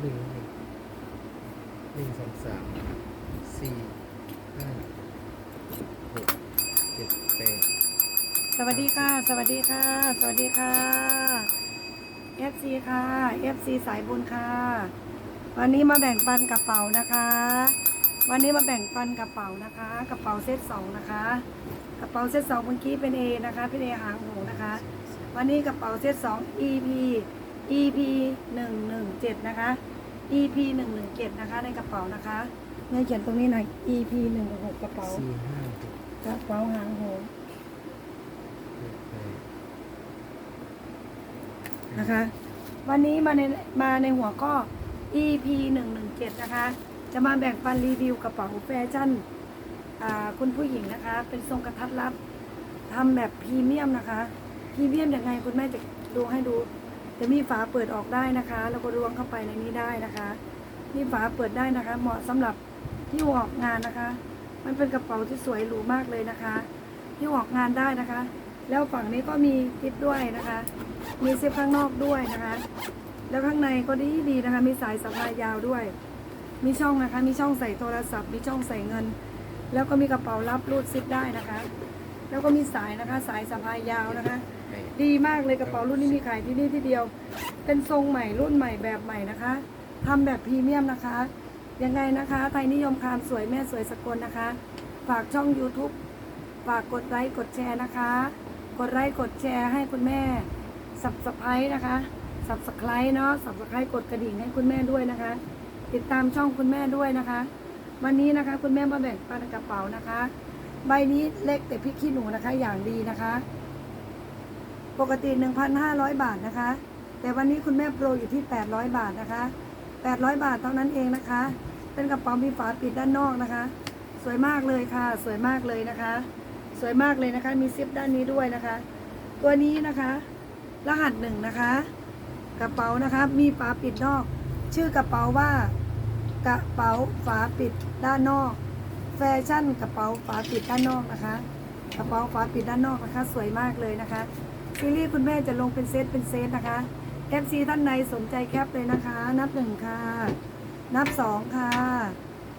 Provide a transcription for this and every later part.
หนึ่งหนึ่งหนึ่งสองสามสี่ห้าหกเจ็ดแปดสวัสดีค่ะ สวัสดีค่ะ สวัสดีค่ะ FC ค่ะ FC สายบุญค่ะ วันนี้มาแบ่งปันกระเป๋านะคะ วันนี้มาแบ่งปันกระเป๋านะคะ กระเป๋าเซตสองนะคะ กระเป๋าเซตสองเมื่อกี้เป็น A นะคะ เป็น A หางหูนะคะ วันนี้กระเป๋าเซตสอง EP EP หนึ่งหนึ่งเจ็ดนะคะ EP หนึ่งหนึ่งเจ็ดนะคะ ในกระเป๋านะคะเงินเขียนตรงนี้หน่อย EP หนึ่งหกกระเป๋าสี่ห้าหกกระเป๋าหางหูเจ็ดแปดนะคะ วันนี้มาในมาในหัวข้อ EP 117 นะคะ จะมาแบ่งปันรีวิวกระเป๋าแฟชั่นอ่าคุณผู้หญิงนะคะ เป็นทรงกระทัดรัดทำแบบพรีเมียมนะคะพรีเมียมยังไงคุณแม่จะดูให้ดู จะมีฝาเปิดออกได้นะคะ แล้วก็ล้วงเข้าไปในนี้ได้นะคะมีฝาเปิดได้นะคะ เหมาะสำหรับที่ออกงานนะคะ มันเป็นกระเป๋าที่สวยหรูมากเลยนะคะ ที่ออกงานได้นะคะ แล้วฝั่งนี้ก็มีซิปด้วยนะคะ มีซิปข้างนอกด้วยนะคะ แล้วข้างในก็ดีดีนะคะ มีสายสะพายยาวด้วย มีช่องนะคะ มีช่องใส่โทรศัพท์ มีช่องใส่เงิน แล้วก็มีกระเป๋ารับรูดซิปได้นะคะ แล้วก็มีสายนะคะ สายสะพายยาวนะคะ ดดีมากเลยกระเป๋ารุ่นนี้มีขายที่นี่ที่เดียว เป็นทรงใหม่รุ่นใหม่แบบใหม่นะคะทำแบบพรีเมียมนะคะ ยังไงนะคะ ไทยนิยมคามสวยแม่สวยสกลนะคะ ฝากช่อง YouTube ฝากกดไลค์กดแชร์นะคะ กดไลค์กดแชร์ให้คุณแม่สับสไครนะคะสับสไครเนาะสับสไครกดกระดิ่งให้คุณแม่ด้วยนะคะ ติดตามช่องคุณแม่ด้วยนะคะ วันนี้นะคะคุณแม่มาแบ่งปันกระเป๋านะคะ ใบนี้เล็กแต่พริกขี้หนูนะคะ อย่างดีนะคะ ปกติ 1,500 บาทนะคะ แต่วันนี้คุณแม่โปรอยู่ที่ 800 บาทนะคะ 800 บาทเท่านั้นเองนะคะ เป็นกระเป๋ามีฝาปิดด้านนอกนะคะ สวยมากเลยค่ะ สวยมากเลยนะคะ สวยมากเลยนะคะ มีซิปด้านนี้ด้วยนะคะ ตัวนี้นะคะ รหัสหนึ่งนะคะ กระเป๋านะคะมีฝาปิดนอก ชื่อกระเป๋าว่ากระเป๋าฝาปิดด้านนอก แฟชั่นกระเป๋าฝาปิดด้านนอกนะคะ กระเป๋าฝาปิดด้านนอกนะคะ สวยมากเลยนะคะ ซีรีส์คุณแม่จะลงเป็นเซตเป็นเซตนะคะ FC ท่านใดสนใจแคปเลยนะคะ นับหนึ่งค่ะ นับสองค่ะ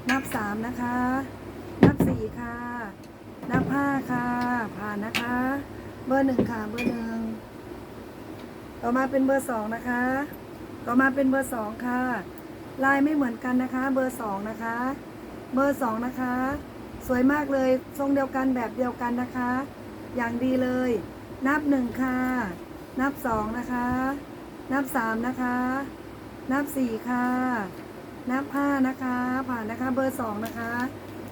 นับสามนะคะ นับสี่ค่ะ นับห้าค่ะ ผ่านนะคะ เบอร์หนึ่งค่ะ เบอร์หนึ่งต่อมาเป็นเบอร์สองนะคะ ต่อมาเป็นเบอร์สองค่ะ ลายไม่เหมือนกันนะคะ เบอร์สองนะคะ เบอร์สองนะคะ สวยมากเลย ทรงเดียวกันแบบเดียวกันนะคะ อย่างดีเลย นับหนึ่งค่ะ นับสองนะคะ นับสามนะคะ นับสี่ค่ะ นับห้านะคะ ผ่านนะคะ เบอร์สองนะคะ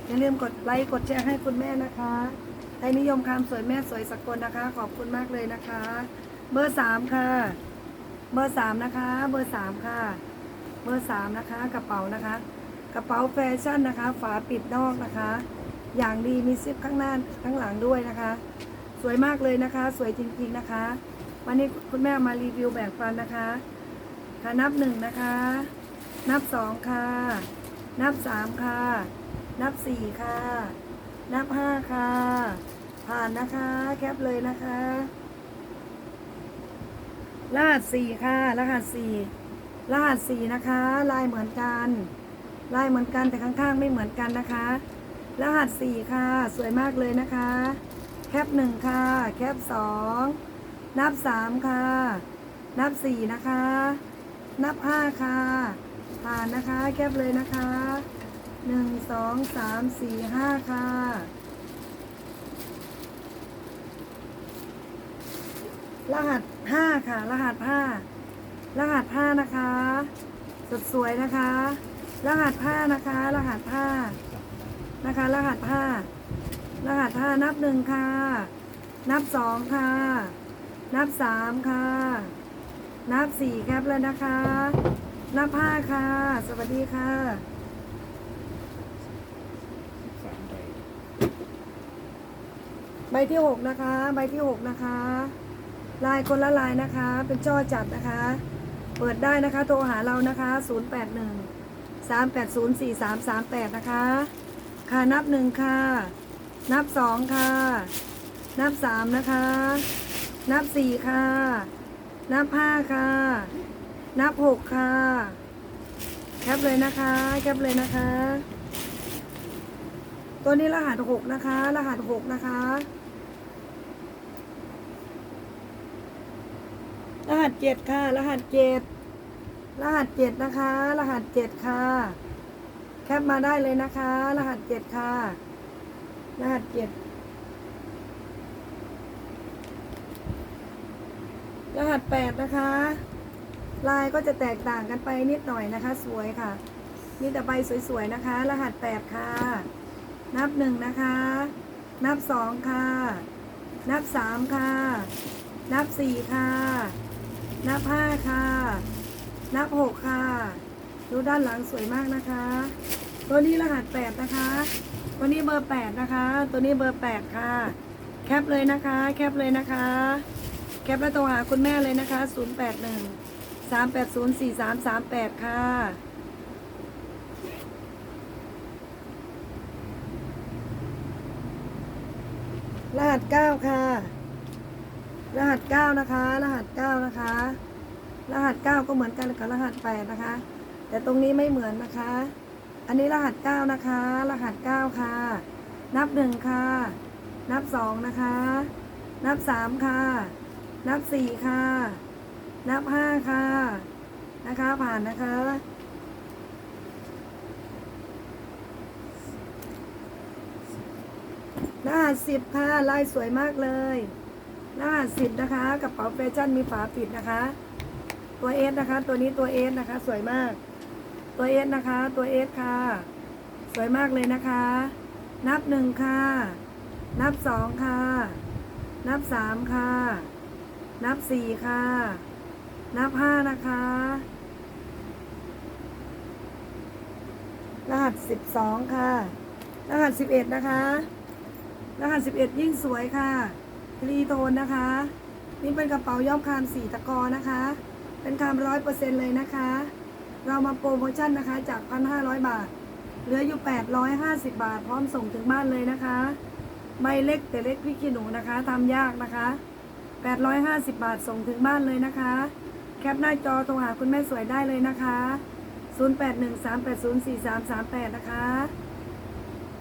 อย่าลืมกดไลค์ กดแชร์ให้คุณแม่นะคะไทยนิยมคำสวยแม่สวยสกลนะคะ ขอบคุณมากเลยนะคะ เบอร์สามค่ะ เบอร์สามนะคะ เบอร์สามค่ะ เบอร์สามนะคะ กระเป๋านะคะ กระเป๋าแฟชั่นนะคะ ฝาปิดนอกนะคะ อย่างดีมีซิปข้างหน้าข้างหลังด้วยนะคะ สวยมากเลยนะคะ สวยจริง ๆนะคะ วันนี้คุณแม่มารีวิวแบ่งปันนะคะ ค่ะนับหนึ่งนะคะ นับสองค่ะ นับสามค่ะ นับสี่ค่ะ นับห้าค่ะ ผ่านนะคะ แคปเลยนะคะรหัสสี่ค่ะ รหัสสี่รหัสสี่นะคะ ลายเหมือนกัน ลายเหมือนกันแต่ข้างๆ ไม่เหมือนกันนะคะ รหัสสี่ค่ะ สวยมากเลยนะคะ แคปหนึ่งค่ะ แคปสองนับสามค่ะ นับสี่นะคะ นับห้าค่ะ ผ่านนะคะ แคปเลยนะคะหนึ่งสองสามสี่ห้าค่ะรหัสห้าค่ะ รหัสห้ารหัสห้านะคะสดสวยนะคะ รหัสห้านะคะ รหัสห้านะคะ รหัสห้า รหัสห้านับหนึ่งค่ะ นับสองค่ะ นับสามค่ะ นับสี่แคปแล้วนะคะ นับห้าค่ะ สวัสดีค่ะใบที่หกนะคะ ใบที่หกนะคะ ลายคนละลายนะคะ เป็นช่อจัดนะคะ เปิดได้นะคะ โทรหาเรานะคะ081 380 4338นะคะ ค่ะนับหนึ่งค่ะ นับสองค่ะ นับสามนะคะ นับสี่ค่ะ นับห้าค่ะ นับหกค่ะ แคปเลยนะคะ แคปเลยนะคะ ตัวนี้รหัสหกนะคะ รหัสหกนะคะ รหัสเจ็ดค่ะ รหัสเจ็ดรหัสเจ็ดนะคะ รหัสเจ็ดค่ะ แคปมาได้เลยนะคะ รหัสเจ็ดค่ะ รหัสเจ็ดรหัสแปดนะคะ ลายก็จะแตกต่างกันไปนิดหน่อยนะคะ สวยค่ะ มีแต่ใบสวยๆนะคะ รหัสแปดค่ะ นับหนึ่งนะคะ นับสองค่ะ นับสามค่ะ นับสี่ค่ะ นับห้าค่ะ นับหกค่ะ ดูด้านหลังสวยมากนะคะ ตัวนี้รหัสแปดนะคะ ตัวนี้เบอร์แปดนะคะ ตัวนี้เบอร์แปดค่ะ แคปเลยนะคะ แคปเลยนะคะ แคปแล้วโทรหาคุณแม่เลยนะคะ081 380 4338ค่ะรหัสเก้าค่ะ รหัสเก้านะคะ รหัสเก้านะคะ รหัสเก้าก็เหมือนกันกับรหัสแปดนะคะ แต่ตรงนี้ไม่เหมือนนะคะ อันนี้รหัสเก้านะคะ รหัสเก้าค่ะ นับหนึ่งค่ะ นับสองนะคะ นับสามค่ะ นับสี่ค่ะ นับห้าค่ะ นะคะ ผ่านนะคะรหัสสิบค่ะ ลายสวยมากเลยรหัสสิบนะคะ กระเป๋าแฟชั่นมีฝาปิดนะคะ ตัวเอสนะคะ ตัวนี้ตัวเอสนะคะ สวยมาก ตัวเอสนะคะ ตัวเอสค่ะ สวยมากเลยนะคะ นับหนึ่งค่ะ นับสองค่ะ นับสามค่ะ นับสี่ค่ะ นับห้านะคะ รหัสสิบสองค่ะ รหัสสิบเอ็ดนะคะ รหัสสิบเอ็ดยิ่งสวยค่ะคลีโทนนะคะ นี่เป็นกระเป๋าย่อมคามสีตะกอนะคะ เป็นคามร้อยเปอร์เซ็นเลยนะคะ เรามาโปรโมชั่นนะคะจากพันห้าร้อยบาท เหลืออยู่แปดร้อยห้าสิบบาท พร้อมส่งถึงบ้านเลยนะคะ ใบเล็กแต่เล็กพริกขี้หนูนะคะทำยากนะคะแปดร้อยห้าสิบบาทส่งถึงบ้านเลยนะคะ แคปหน้าจอโทรหาคุณแม่สวยได้เลยนะคะศูนย์แปดหนึ่งสามแปดศูนย์สี่สามสามแปดนะคะ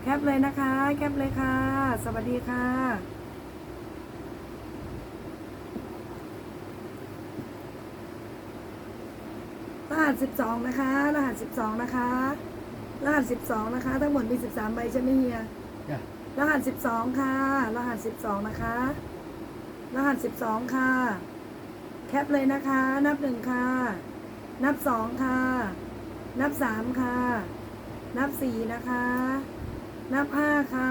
แคปเลยนะคะ แคปเลยค่ะ สวัสดีค่ะ หัสสิบสองนะคะ รหัสสิบสองนะคะ รหัสสิบสองนะคะ ทั้งหมดมีสิบสามใบใช่ไหมเฮียจ้ะรหัสสิบสองค่ะ รหัสสิบสองนะคะ รหัสสิบสองค่ะ แคปเลยนะคะ นับหนึ่งค่ะ นับสองค่ะ นับสามค่ะ นับสี่นะคะ นับห้าค่ะ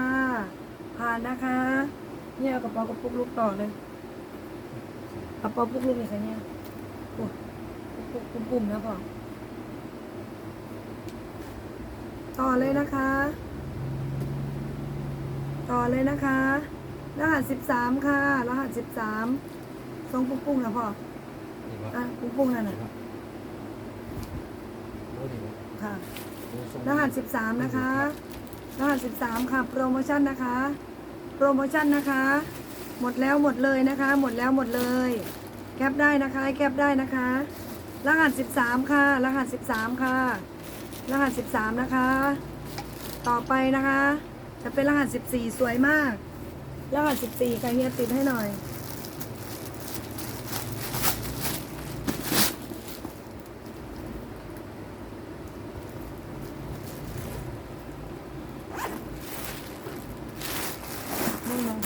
ผ่านนะคะ เนี่ยเอากระเป๋ากระปุกลูกต่อเลยกระเป๋าปุกลูกนี่ใครเนี่ยโอ้ ปุกปุกปุ่มๆนะพ่อต่อเลยนะคะ ต่อเลยนะคะ รหัสสิบสามค่ะ รหัสสิบสามทรงปุ้งปุ้งๆนะพ่อนี่วะอะปุ้งปุ้งๆนั่นนี่น่ะวะโอ้นี่วะค่ะโอ้ทงรหัสสิบสามนะคะ รหัสสิบสามค่ะ โปรโมชั่นนะคะ โปรโมชั่นนะคะ หมดแล้วหมดเลยนะคะ หมดแล้วหมดเลย แคปได้นะคะ แคปได้นะคะ รหัสสิบสามค่ะ รหัสสิบสามค่ะ รหัสสิบสามนะคะ ต่อไปนะคะ จะเป็นรหัสสิบสี่สวยมาก รหัสสิบสี่ใครเฮียติดให้หน่อย นี่นะ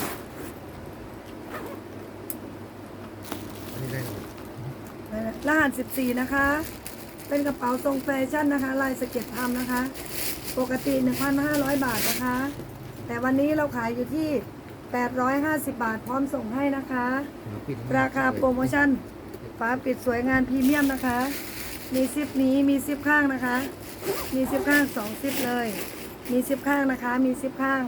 นี่ได้หมด ร หัสสิบสี่นะคะ เป็นกระเป๋าทรงแฟชั่นนะคะ ลายสเก็ตทำนะคะ ปกติ 1,500 บาทนะคะ แต่วันนี้เราขายอยู่ที่ 850 บาทพร้อมส่งให้นะคะหัวปิดราคาโปรโมชั่นฝาปิดสวยงานพรีเมียมนะคะ มีซิปนี้มีซิปข้างนะคะ มีซิปข้างสองซิปเลย มีซิปข้างนะคะ มีซิปข้าง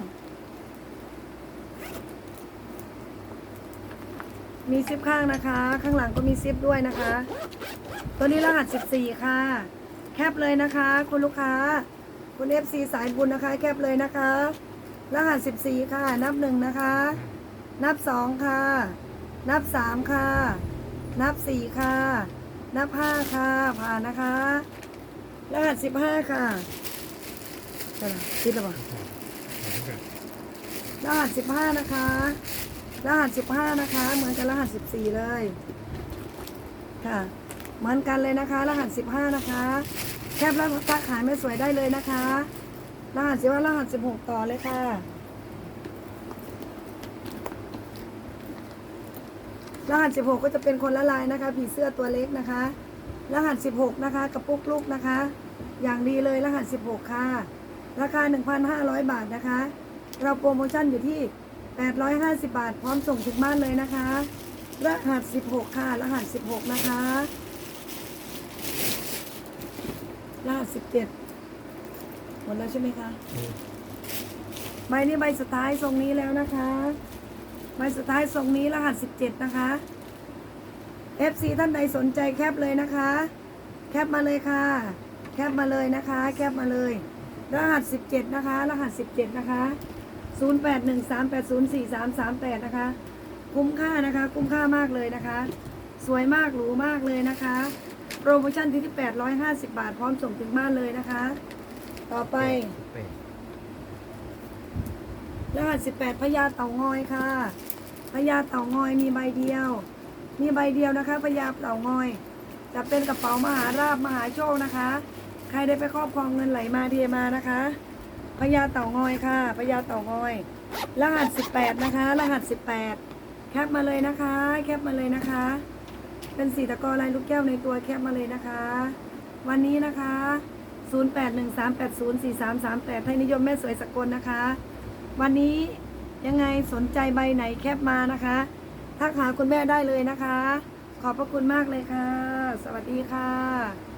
มีซิปข้างนะคะ ข้างหลังก็มีซิปด้วยนะคะ ตัวนี้รหัส 14 ค่ะ แคปเลยนะคะ คุณลูกค้า คุณ FC สายบุญนะคะ แคปเลยนะคะ รหัส 14 ค่ะ นับหนึ่งนะคะ นับสองค่ะ นับสามค่ะ นับสี่ค่ะ นับห้าค่ะ ผ่านนะคะ รหัสสิบห้าค่ะใช่ไหมคิดหรือเปล่าครับหลังจากรหัสสิบห้านะคะ รหัสสิบห้านะคะ เหมือนกับรหัสสิบสี่เลยค่ะ เหมือนกันเลยนะคะ รหัสสิบห้านะคะแคปแล้วตักขายไม่สวยได้เลยนะคะ รหัสสิบว่ารหัสสิบหกต่อเลยค่ะรหัสสิบหกก็จะเป็นคนละลายนะคะ ผีเสื้อตัวเล็กนะคะ รหัสสิบหกนะคะกระปุกลูกนะคะ อย่างดีเลยรหัสสิบหกค่ะ ราคา1,500บาทนะคะ เราโปรโมชั่นอยู่ที่ 850 บาท พร้อมส่งถึงบ้านเลยนะคะ รหัส 16 ค่ะ รหัส 16 นะคะ รหัส 17 หมดแล้วใช่ไหมคะใบนี้ใบสุดท้ายทรงนี้แล้วนะคะ ใบสุดท้ายทรงนี้รหัส 17 นะคะ FC ท่านใดสนใจแคปเลยนะคะ แคปมาเลยค่ะ แคปมาเลยนะคะ แคปมาเลย รหัส 17 นะคะ รหัส 17 นะคะ 0813804338 นะคะ คุ้มค่านะคะ คุ้มค่ามากเลยนะคะ สวยมากหรูมากเลยนะคะ โปรโมชั่นที่ที่850 บาท พร้อมส่งถึงบ้านเลยนะคะ ต่อไปรหัส18พญาเต่างอยค่ะพญาเต่างอยมีใบเดียว มีใบเดียวนะคะพญาเต่างอย จะเป็นกระเป๋ามหาราบมหาโชคนะคะ ใครได้ไปครอบครองเงินไหลมาเทมานะคะ ญาเต่างอยค่ะพญาเต่างอย รหัส 18 นะคะ รหัส 18 แคปมาเลยนะคะ แคปมาเลยนะคะ เป็นสีตะกอลายลูกแก้วในตัวแคปมาเลยนะคะ วันนี้นะคะ 0813804338ให้นิยมแม่สวยสกลนะคะ วันนี้ยังไงสนใจใบไหนแคปมานะคะทักหาคุณแม่ได้เลยนะคะ ขอบพระคุณมากเลยค่ะ สวัสดีค่ะ